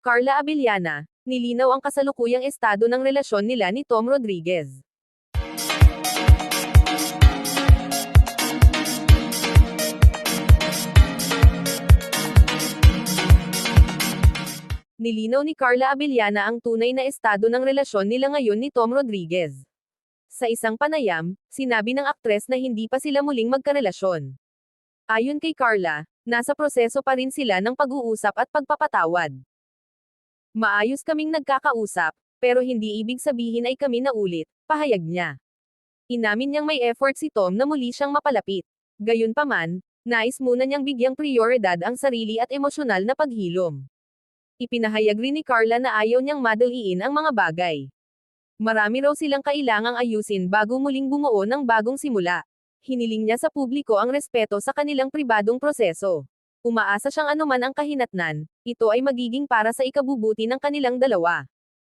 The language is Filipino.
Carla Abellana, nilinaw ang kasalukuyang estado ng relasyon nila ni Tom Rodriguez. Nilinaw ni Carla Abellana ang tunay na estado ng relasyon nila ngayon ni Tom Rodriguez. Sa isang panayam, sinabi ng aktres na hindi pa sila muling magkarelasyon. Ayon kay Carla, nasa proseso pa rin sila ng pag-uusap at pagpapatawad. Maayos kaming nagkakausap, pero hindi ibig sabihin ay kami na ulit, pahayag niya. Inamin niyang may effort si Tom na muli siyang mapalapit. Gayunpaman, nais muna niyang bigyang prioridad ang sarili at emosyonal na paghilom. Ipinahayag rin ni Carla na ayaw niyang madaliin ang mga bagay. Marami raw silang kailangang ayusin bago muling bumuo ng bagong simula. Hiniling niya sa publiko ang respeto sa kanilang pribadong proseso. Umaasa siyang anuman ang kahinatnan, ito ay magiging para sa ikabubuti ng kanilang dalawa.